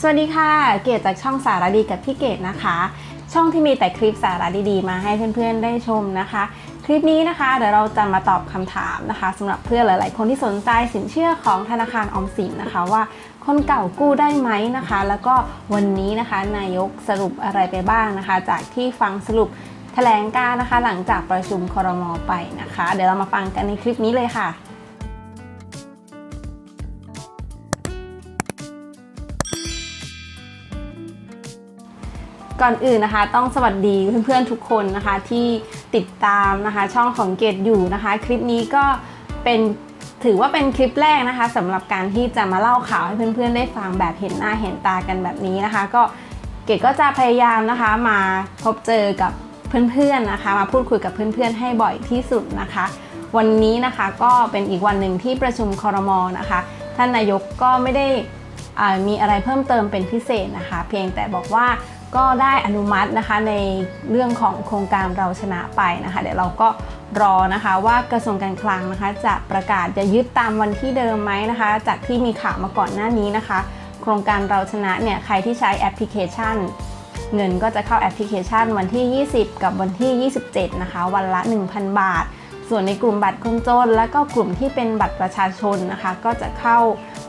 สวัสดีค่ะ เกดจากช่องสารดีกับพี่เกดนะคะ ช่องที่มีแต่คลิปสาระดีๆ มาให้เพื่อนๆได้ชมนะคะ คลิปนี้นะคะเดี๋ยวเราจะมาตอบคำถามนะคะสำหรับเพื่อนหลายๆ คนที่สนใจสินเชื่อของธนาคารออมสินนะคะว่าคนเก่ากู้ได้ไหมนะคะ แล้วก็วันนี้นะคะนายกสรุปอะไรไปบ้างนะคะ จากที่ฟังสรุปแถลงการนะคะ หลังจากประชุมครมไปนะคะ เดี๋ยวเรามาฟังกันในคลิปนี้เลยค่ะ ก่อนอื่นนะคะ ต้องสวัสดีเพื่อนๆทุกคนนะคะที่ติดตามนะคะช่องของเกดอยู่นะคะ คลิปนี้ก็เป็นถือว่าเป็นคลิปแรกนะคะสำหรับการที่จะมาเล่าข่าวให้เพื่อนๆได้ฟังแบบเห็นหน้าเห็นตากันแบบนี้นะคะ ก็เกดก็จะพยายามนะคะมาพบเจอกับเพื่อนๆนะคะ มาพูดคุยกับเพื่อนๆให้บ่อยที่สุดนะคะ วันนี้นะคะก็เป็นอีกวันหนึ่งที่ประชุมคอรมอนะคะ ท่านนายกก็ไม่ได้อ่ามีอะไรเพิ่มเติมเป็นพิเศษนะคะ เพียงแต่บอกว่า ก็ได้อนุมัตินะคะในเรื่องของโครงการเราชนะไปนะคะ เดี๋ยวเราก็รอนะคะว่ากระทรวงการคลังนะคะ จะประกาศจะยึดตามวันที่เดิมไหมนะคะ จากที่มีข่าวมาก่อนหน้านี้นะคะ โครงการเราชนะเนี่ยใครที่ใช้แอปพลิเคชัน เงินก็จะเข้าแอปพลิเคชันวันที่ 20 กับวันที่ 27 นะคะ วันละ 1,000 บาท ส่วนในกลุ่มบัตรคนจน และก็กลุ่มที่เป็นบัตรประชาชนนะคะ ก็จะเข้า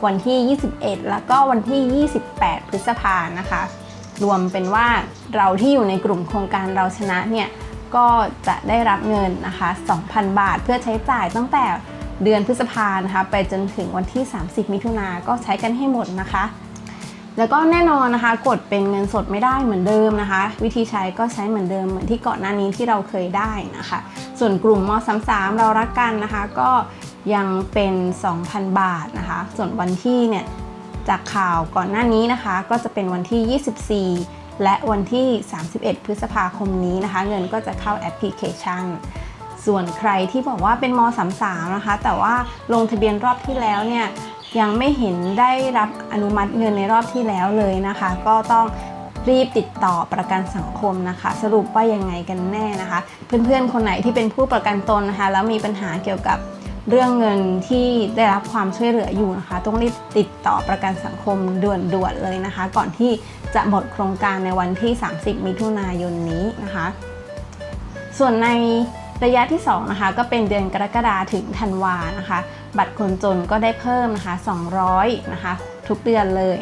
วันที่ 21 แล้วก็วันที่ 28 พฤษภานะคะ รวมเป็นว่าเราที่อยู่ในกลุ่มโครงการเราชนะเนี่ยก็จะได้รับเงินนะคะ 2,000 บาทเพื่อใช้จ่ายตั้งแต่เดือนพฤษภานะคะไปจนถึงวันที่ 30 มิถุนาก็ใช้กันให้หมดนะคะ แล้วก็แน่นอนนะคะ กดเป็นเงินสดไม่ได้เหมือนเดิมนะคะ วิธีใช้ก็ใช้เหมือนเดิมเหมือนที่ก่อนหน้านี้ที่เราเคยได้นะคะ ส่วนกลุ่มม33เรารักกันนะคะ ก็ยังเป็น 2,000 บาทนะคะ ส่วนวันที่เนี่ย จากข่าวก่อนหน้านี้นะคะ ก็จะเป็นวันที่ 24 และวันที่ 31 พฤษภาคมนี้นะคะ เงินก็จะเข้าแอปพลิเคชัน ส่วนใครที่บอกว่าเป็นม 33 นะคะ แต่ว่าลงทะเบียนรอบที่แล้วเนี่ยยังไม่เห็นได้รับอนุมัติเงินในรอบที่แล้วเลยนะคะ ก็ต้องรีบติดต่อประกันสังคมนะคะ สรุปว่ายังไงกันแน่นะคะ เพื่อนๆคนไหนที่เป็นผู้ประกันตนนะคะ แล้วมีปัญหาเกี่ยวกับ เรื่องเงินที่ได้รับความช่วยเหลืออยู่นะคะ ต้องรีบติดต่อประกันสังคมด่วนๆเลยนะคะ ก่อนที่จะหมดโครงการในวันที่ 30 มิถุนายนนี้นะคะ ส่วนในระยะที่2นะคะก็เป็นเดือนกรกฎาถึงธันวานะคะ บัตรคนจนก็ได้เพิ่มนะคะ 200 นะคะ ทุกเดือนเลย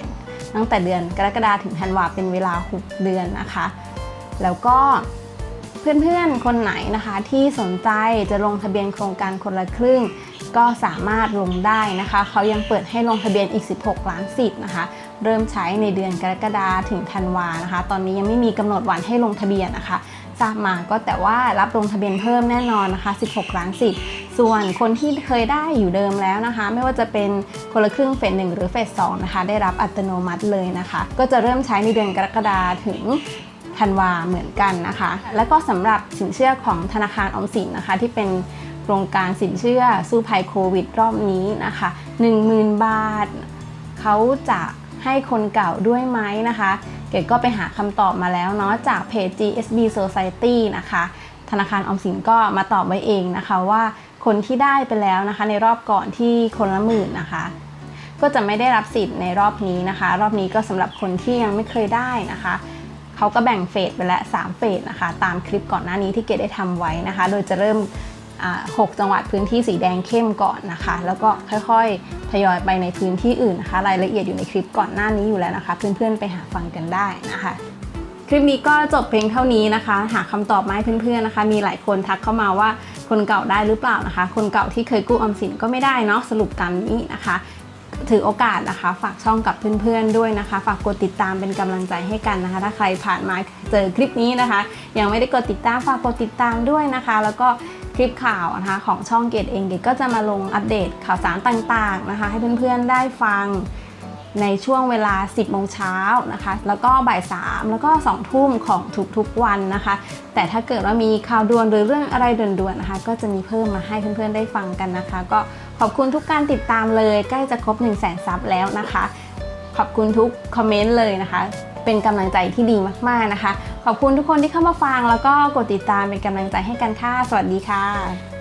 ตั้งแต่เดือนกรกฎาถึงธันวาเป็นเวลา 6 เดือนนะคะ แล้วก็ เพื่อนๆ คนไหนนะคะที่สนใจจะลงทะเบียนโครงการคนละครึ่ง ก็สามารถลงได้นะคะ เขายังเปิดให้ลงทะเบียนอีก 16 ล้านสิทธิ์นะคะ เริ่มใช้ในเดือนกรกฎาถึงธันวานะคะ ตอนนี้ยังไม่มีกำหนดวันให้ลงทะเบียนนะคะทราบมาก็แต่ว่ารับลงทะเบียนเพิ่มแน่นอนนะคะ 16 ล้านสิทธิ์ส่วนคนที่เคยได้อยู่เดิมแล้วนะคะ ไม่ว่าจะเป็นคนละครึ่งเฟสหนึ่งหรือเฟสสองนะคะ ได้รับอัตโนมัติเลยนะคะ ก็จะเริ่มใช้ในเดือนกรกฎาถึง ธันวาเหมือนกันนะคะ แล้วก็สำหรับสินเชื่อของธนาคารออมสินนะคะ ที่เป็นโครงการสินเชื่อสู้ภัยโควิดรอบนี้นะคะ 10,000 บาท เขาจะให้คนเก่าด้วยไหมนะคะ เกดก็ไปหาคำตอบมาแล้วเนาะจากเพจ GSB Society นะคะ ธนาคารออมสินก็มาตอบไว้เองนะคะว่าคนที่ได้ไปแล้วนะคะ ในรอบก่อนที่คนละหมื่นนะคะ ก็จะไม่ได้รับสิทธิ์ในรอบนี้นะคะ รอบนี้ก็สำหรับคนที่ยังไม่เคยได้นะคะ เขาก็แบ่งเฟสไปแล้ว3เฟสนะคะ ตามคลิปก่อนหน้านี้ที่เกดได้ทำไว้นะคะ โดยจะเริ่ม 6 จังหวัดพื้นที่สีแดงเข้มก่อนนะคะ แล้วก็ค่อยๆ ทยอยไปในพื้นที่อื่นนะคะ รายละเอียดอยู่ในคลิปก่อนหน้านี้อยู่แล้วนะคะ เพื่อนๆไปหาฟังกันได้นะคะคลิปนี้ก็จบเพียงเท่านี้นะคะ หาคำตอบมาให้เพื่อนๆนะคะ มีหลายคนทักเข้ามาว่าคนเก่าได้หรือเปล่านะคะ คนเก่าที่เคยกู้ออมสินก็ไม่ได้เนาะสรุปตามนี้นะคะ ถือโอกาสนะคะ ฝากช่องกับเพื่อนๆด้วยนะคะ ฝากกดติดตามเป็นกำลังใจให้กันนะคะ ถ้าใครผ่านมาเจอคลิปนี้นะคะ ยังไม่ได้กดติดตามฝากกดติดตามด้วยนะคะ แล้วก็คลิปข่าวนะคะของช่องเกตเองเกตก็จะมาลงอัปเดตข่าวสารต่างๆนะคะ ให้เพื่อนๆได้ฟังในช่วงเวลา 10 โมงเช้านะคะ แล้วก็บ่าย 3 แล้วก็ 2 ทุ่มของทุกๆวันนะคะ แต่ถ้าเกิดว่ามีข่าวด่วนหรือเรื่องอะไรด่วนๆนะคะ ก็จะมีเพิ่มมาให้เพื่อนๆได้ฟังกันนะคะ ก็ ขอบคุณทุกการติดตามเลยใกล้จะครบ 1 0 0 0 0แสนซับแล้วนะคะ ขอบคุณทุกคอมเมนต์เลยนะคะ เป็นกำลังใจที่ดีมากๆนะคะ ขอบคุณทุกคนที่เข้ามาฟัง แล้วก็กดติดตามเป็นกำลังใจให้กันค่ะ สวัสดีค่ะ